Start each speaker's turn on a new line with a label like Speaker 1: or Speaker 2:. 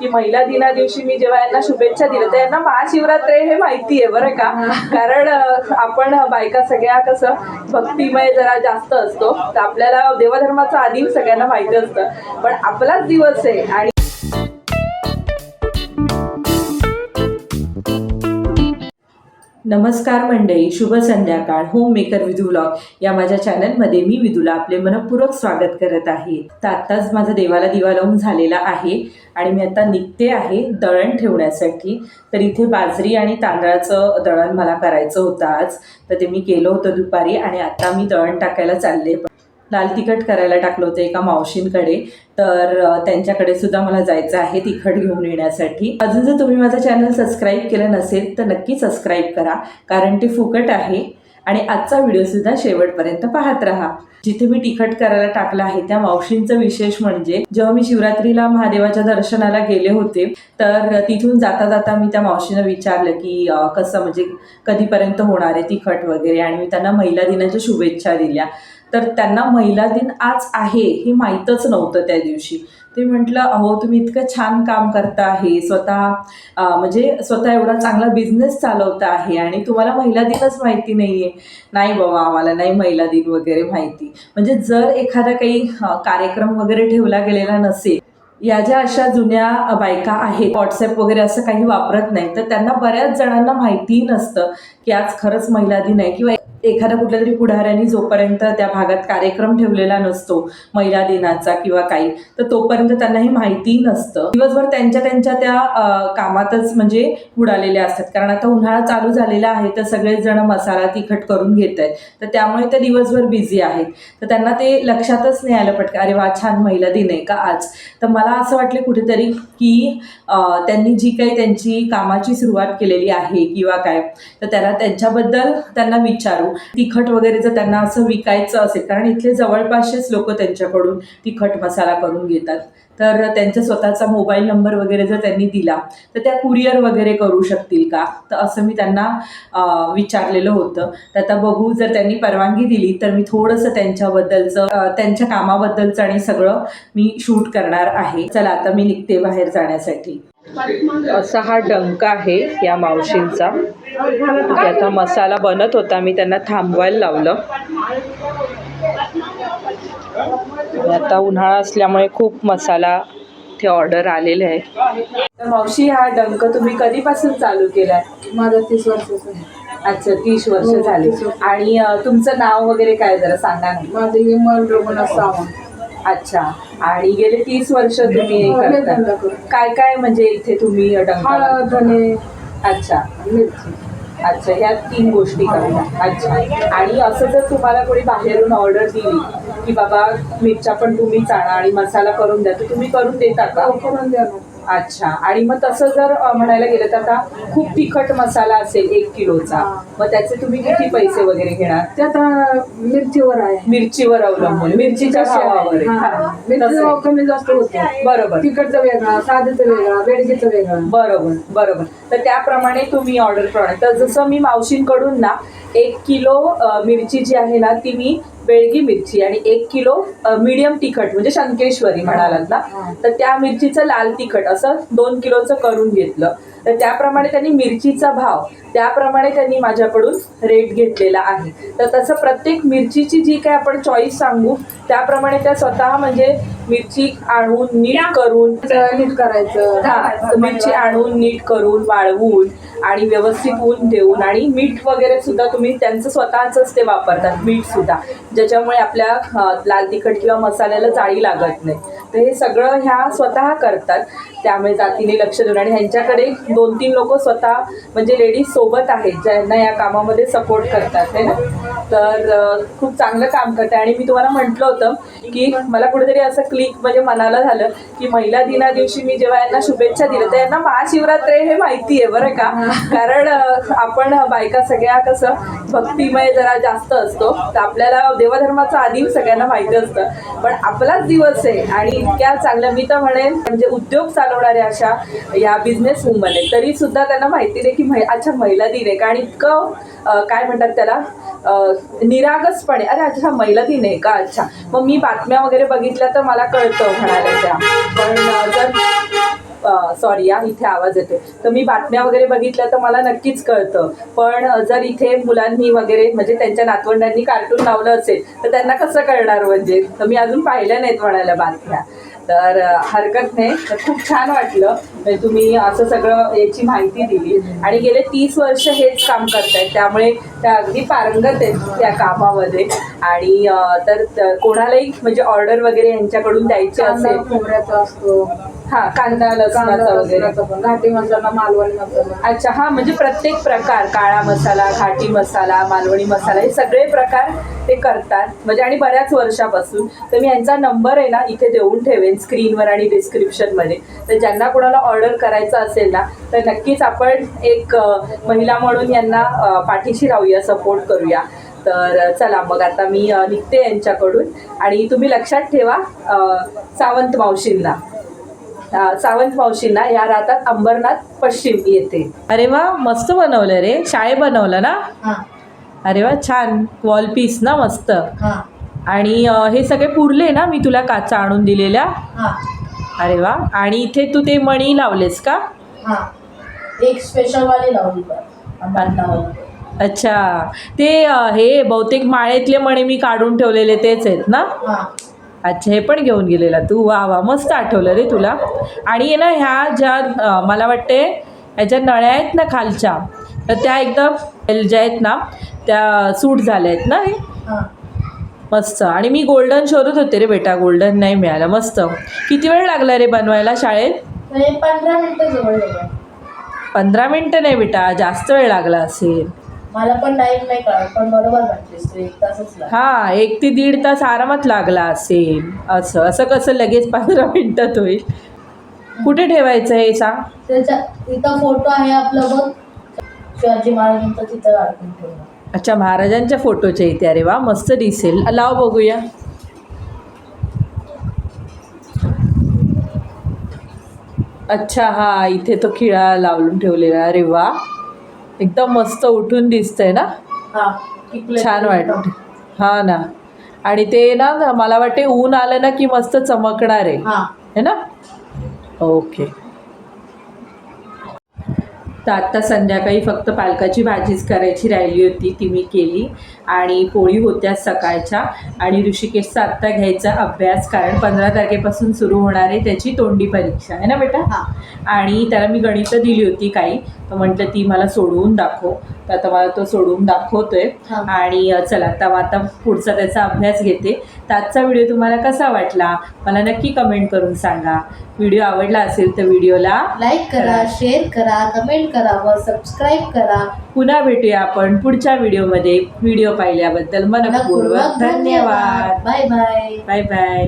Speaker 1: की महिला दिना दिवशी मी जेव्हा यांना शुभेच्छा दिल्या तर यांना महाशिवरात्री हे माहिती आहे बरं का. कारण आपण बायका सगळ्या कसं भक्तिमय जरा जास्त असतो. तर आपल्याला देवधर्माचं आधी सगळ्यांना माहिती असतं. पण आपलाच दिवस आहे आणि नमस्कार मंडळी शुभ संध्याकाळ. होम मेकर विधू ब्लॉग या माझ्या चॅनलमध्ये मी विधूला आपले मनपूर्वक स्वागत करत आहे. तर आत्ताच माझा देवाला दिवा लावून झालेला आहे आणि मी आता निघते आहे दळण ठेवण्यासाठी. तर इथे बाजरी आणि तांदळाचं दळण मला करायचं होतं आज. तर ते मी केलं होतं दुपारी आणि आता मी दळण टाकायला चालले लाल तिखट करायला टाकलं होतं एका मावशींकडे. तर त्यांच्याकडे सुद्धा मला जायचं आहे तिखट घेऊन येण्यासाठी. अजून जर तुम्ही माझं चॅनल सबस्क्राईब केलं नसेल तर नक्की सबस्क्राईब करा कारण ते फुकट आहे. आणि आजचा व्हिडिओसुद्धा शेवटपर्यंत पाहत राहा. जिथे मी तिखट करायला टाकलं आहे त्या मावशींचं विशेष म्हणजे जेव्हा मी शिवरात्रीला महादेवाच्या दर्शनाला गेले होते तर तिथून जाता जाता मी त्या मावशीनं विचारलं की कसं म्हणजे कधीपर्यंत होणार आहे तिखट वगैरे. आणि मी त्यांना महिला दिनाच्या शुभेच्छा दिल्या. तर त्यांना महिला दिन आज आहे हे माहीतच नव्हतं त्या दिवशी. ते म्हटलं अहो तुम्ही इतकं छान काम करता आहे स्वतः म्हणजे स्वतः एवढा चांगला बिझनेस चालवता आहे आणि तुम्हाला महिला दिनच माहिती नाही आहे नाही बाबा आम्हाला नाही महिला दिन वगैरे माहिती. म्हणजे जर एखादा काही कार्यक्रम वगैरे ठेवला गेलेला नसेल या ज्या अशा जुन्या बायका आहेत व्हॉट्सअप वगैरे असं काही वापरत नाही तर त्यांना बऱ्याच जणांना माहितीही नसतं की आज खरंच महिला दिन आहे किंवा एखाद्या कुठल्या तरी पुढाऱ्यांनी जोपर्यंत त्या भागात कार्यक्रम ठेवलेला नसतो महिला दिनाचा किंवा काही तर तोपर्यंत त्यांना ही माहिती नसतं. दिवसभर त्यांच्या त्यांच्या त्या कामातच म्हणजे बुडालेल्या असतात. कारण आता उन्हाळा चालू झालेला आहे तर सगळेच जण मसाला तिखट करून घेत आहेत तर त्यामुळे ते दिवसभर बिझी आहेत. तर त्यांना ते लक्षातच नाही आलं पटकन अरे वा छान महिला दिन आहे का आज? तर मला असं वाटलं कुठेतरी की त्यांनी जी काही त्यांची कामाची सुरुवात केलेली आहे किंवा काय तर त्याला त्यांच्याबद्दल त्यांना विचारू. तिखट वगैरे जर त्यांना असं विकायचं असेल कारण इथले जवळपासचेच लोक त्यांच्याकडून तिखट मसाला करून घेतात. तर त्यांचा स्वतःचा मोबाईल नंबर वगैरे जर त्यांनी दिला तर त्या कुरिअर वगैरे करू शकतील का? तर असं मी त्यांना विचारलेलं होतं. तर आता बघू जर त्यांनी परवानगी दिली तर मी थोडंसं त्यांच्याबद्दलचं त्यांच्या कामाबद्दलचं आणि सगळं मी शूट करणार आहे. चला आता मी निघते बाहेर जाण्यासाठी. असा हा डंका आहे या मावशींचा. आता मसाला बनत होता. मी त्यांना थांबवायला लावलं. आता उन्हाळा असल्यामुळे खूप मसाला ते ऑर्डर आलेले आहे. तर मावशी हा डंक तुम्ही कधीपासून चालू केलाय?
Speaker 2: माझं तीस वर्षाचं आहे
Speaker 1: अच्छा तीस वर्ष
Speaker 2: हो,
Speaker 1: झाली.
Speaker 2: 30 वर्ष.
Speaker 1: आणि तुमचं नाव वगैरे काय जरा सांगा ना.
Speaker 2: माझं हे मन रघुनाथ सावंत.
Speaker 1: अच्छा. आणि गेले तीस वर्ष तुम्ही हे करता. काय काय म्हणजे इथे तुम्ही डंक अच्छा
Speaker 2: मिरची
Speaker 1: अच्छा ह्या तीन गोष्टी करता अच्छा. आणि असं जर तुम्हाला कोणी बाहेरून ऑर्डर दिली की बाबा मिरच्या पण तुम्हीच आणा आणि मसाला करून द्या तर तुम्ही करून देता का?
Speaker 2: हो, करून द्या ना.
Speaker 1: अच्छा आणि मग तसं जर अ, म्हणायला गेलं तर आता खूप तिखट मसाला असेल एक किलोचा. मग त्याचे तुम्ही किती पैसे वगैरे घेणार
Speaker 2: ते आता मिरचीवर आहे
Speaker 1: मिरचीवर अवलंबून मिरचीच्या
Speaker 2: कशी आहे?
Speaker 1: भावावर आहे.
Speaker 2: हा.
Speaker 1: हा.
Speaker 2: मिरचीचा
Speaker 1: तसं
Speaker 2: भाव
Speaker 1: आहे.
Speaker 2: कमी जास्त होतो
Speaker 1: बरोबर
Speaker 2: तिखटचा वेगळा साधीचा वेगळा बेडगीचा वेगळा
Speaker 1: बरोबर बरोबर तर त्याप्रमाणे तुम्ही ऑर्डर प्रमाणे तर जसं मी मावशींकडून ना एक किलो अ, मिरची जी आहे ना ती मी बेळगी मिरची आणि एक किलो मीडियम तिखट म्हणजे शंकेश्वरी म्हणालात ना. तर त्या मिरचीचं लाल तिखट असं दोन किलोचं करून घेतलं. तर त्याप्रमाणे त्यांनी मिरचीचा भाव त्याप्रमाणे त्यांनी माझ्याकडून रेट घेतलेला आहे. तर तसं प्रत्येक मिरचीची जी काय आपण चॉईस सांगू त्याप्रमाणे त्या स्वतः म्हणजे मिरची आणून नीट करून
Speaker 2: नीट करायचं.
Speaker 1: हा मिरची आणून नीट करून वाळवून आणि व्यवस्थित ऊन देऊन आणि मीठ वगैरे सुद्धा तुम्ही त्यांचं स्वतःच ते वापरतात मीठ सुद्धा. ज्याच्यामुळे आपल्या लाल तिखट किंवा मसाल्याला जाळी लागत नाही. तर हे सगळं ह्या स्वतः करतात. त्यामुळे जातीने लक्ष देऊन आणि ह्यांच्याकडे दोन तीन लोक स्वतः म्हणजे लेडीज सोबत आहेत ज्यांना या कामामध्ये सपोर्ट करतात है ना? तर खूप चांगलं काम करते. आणि मी तुम्हाला म्हटलं होतं की मला कुठेतरी असं क्लिक म्हणजे मनाला झालं की महिला दिना दिवशी मी जेव्हा यांना शुभेच्छा दिल्या तर यांना महाशिवरात्री हे माहिती आहे बरं का. कारण आपण बायका सगळ्या कसं भक्तिमय जरा जास्त असतो तर आपल्याला देवधर्माचं आधी सगळ्यांना माहिती असतं. पण आपलाच दिवस आहे आणि इतक्या चांगल्या मी तर म्हणेन म्हणजे उद्योग चालवणाऱ्या अशा या बिझनेस वुमन आहे तरी सुद्धा त्यांना माहिती नाही की अच्छा महिला दिन आहे का. आणि इतकं काय म्हणतात त्याला निरागसपणे अरे अच्छा महिला आहे का? अच्छा. मग मी बातम्या वगैरे बघितल्या तर मला कळतं म्हणाल्या त्या. पण जर सॉरी या इथे आवाज येतो तर मी बातम्या वगैरे बघितल्या तर मला नक्कीच कळतं. पण जर इथे मुलांनी वगैरे म्हणजे त्यांच्या नातवंडांनी कार्टून लावलं असेल तर त्यांना कसं कळणार म्हणजे? तर मी अजून पाहिल्या नाहीत म्हणायला बातम्या. तर हरकत नाही. तर खूप छान वाटलं. म्हणजे तुम्ही असं सगळं याची माहिती दिली. आणि गेले तीस वर्ष हेच काम करतायत त्यामुळे त्या अगदी पारंगत आहेत त्या कामामध्ये. आणि तर कोणालाही म्हणजे ऑर्डर वगैरे यांच्याकडून द्यायची असेल
Speaker 2: असतो.
Speaker 1: हा कांदा लसणाचा वगैरे.
Speaker 2: लसणाचा पण घाटी मसाला मालवणी मसाला.
Speaker 1: अच्छा हा म्हणजे प्रत्येक प्रकार काळा मसाला घाटी मसाला मालवणी मसाला हे सगळे प्रकार ते करतात. म्हणजे आणि बऱ्याच वर्षापासून. तर मी यांचा नंबर आहे ना इथे देऊन ठेवेन स्क्रीनवर आणि डिस्क्रिप्शनमध्ये. तर ज्यांना कोणाला ऑर्डर करायचं असेल ना तर नक्कीच आपण एक महिला म्हणून यांना पाठीशी राहूया सपोर्ट करूया. तर चला मग आता मी निघते यांच्याकडून. आणि तुम्ही लक्षात ठेवा सावंत मावशींना. सावंत मावशींना या राहतात अंबरनाथ पश्चिम येथे अरे वा मस्त बनवलं रे. शाळे बनवलं ना?
Speaker 3: हा.
Speaker 1: अरे वा छान. वॉल पीस ना मस्त.
Speaker 3: हा.
Speaker 1: आणि अ, हे सगळे पुरले ना? मी तुला काचा आणून दिलेल्या?
Speaker 3: हा.
Speaker 1: अरे वा. आणि इथे तू ते मणी लावलेस का?
Speaker 3: हा. एक स्पेशल वाली लावली पण
Speaker 1: अच्छा. ते अ, हे बहुतेक माळेतले मणी मी काढून ठेवलेले तेच आहेत ना?
Speaker 3: हा.
Speaker 1: अच्छा हे पण घेऊन गेलेला. तू वा वा मस्त आठवलं रे तुला. आणि ना ह्या ज्या मला वाटते ह्याच्या नळ्या आहेत ना खालच्या तर त्या एकदम ज्या आहेत ना त्या सूट झाल्या आहेत ना रे
Speaker 3: हा.
Speaker 1: मस्त. आणि मी गोल्डन शोधत होते रे बेटा गोल्डन नाही मिळालं. मस्त. किती वेळ लागला रे बनवायला शाळेत?
Speaker 3: म्हणजे पंधरा मिनिटं
Speaker 1: पंधरा मिनटं नाही बेटा जास्त वेळ लागला असेल.
Speaker 3: मला पण टाईम नाही कळत पण बरोबर म्हटलीस तू एक तासच लागला.
Speaker 1: हां एक ते दीड तास आरामात लागला असेल असं असं कसं लगेच पंधरा मिनटात होईल? कुठे ठेवायचं हे सांग?
Speaker 3: त्याच्या इथं फोटो आहे आपलं बघ. शिवाजी महाराजांचा तिथं ठेवलं.
Speaker 1: अच्छा महाराजांच्या फोटोच्या इथे अरे वा मस्त दिसेल. लाव बघूया. अच्छा हा इथे तो खिळा लावून ठेवलेला अरे वा. एकदम मस्त उठून दिसतंय ना? छान वाटत. हा ना. आणि ते ना मला वाटते ऊन आलं ना की मस्त चमकणार आहे.
Speaker 3: हा.
Speaker 1: है ना? ओके. तर आत्ता संध्याकाळी फक्त पालकाची भाजीच करायची राहिली होती ती मी केली. आणि पोळी होत्या सकाळच्या. आणि ऋषिकेशचा आत्ता घ्यायचा अभ्यास कारण पंधरा तारखेपासून सुरू होणार आहे त्याची तोंडी परीक्षा. आहे ना बेटा?
Speaker 3: हा.
Speaker 1: आणि त्याला मी गणितं दिली होती काही. तर म्हटलं ती मला सोडवून दाखव. तर आता मला तो सोडवून दाखवतोय. आणि चला आता आता पुढचा त्याचा अभ्यास घेते. तर आजचा व्हिडिओ तुम्हाला कसा वाटला? मला नक्की कमेंट करून सांगा. व्हिडिओ आवडला असेल तर व्हिडिओला
Speaker 3: लाईक करा शेअर करा कमेंट करा व सबस्क्राईब करा.
Speaker 1: पुन्हा भेटूया आपण पुढच्या व्हिडिओमध्ये. व्हिडिओ पाहिल्याबद्दल मनपूर्वक धन्यवाद.
Speaker 3: Bye bye.
Speaker 1: Bye bye.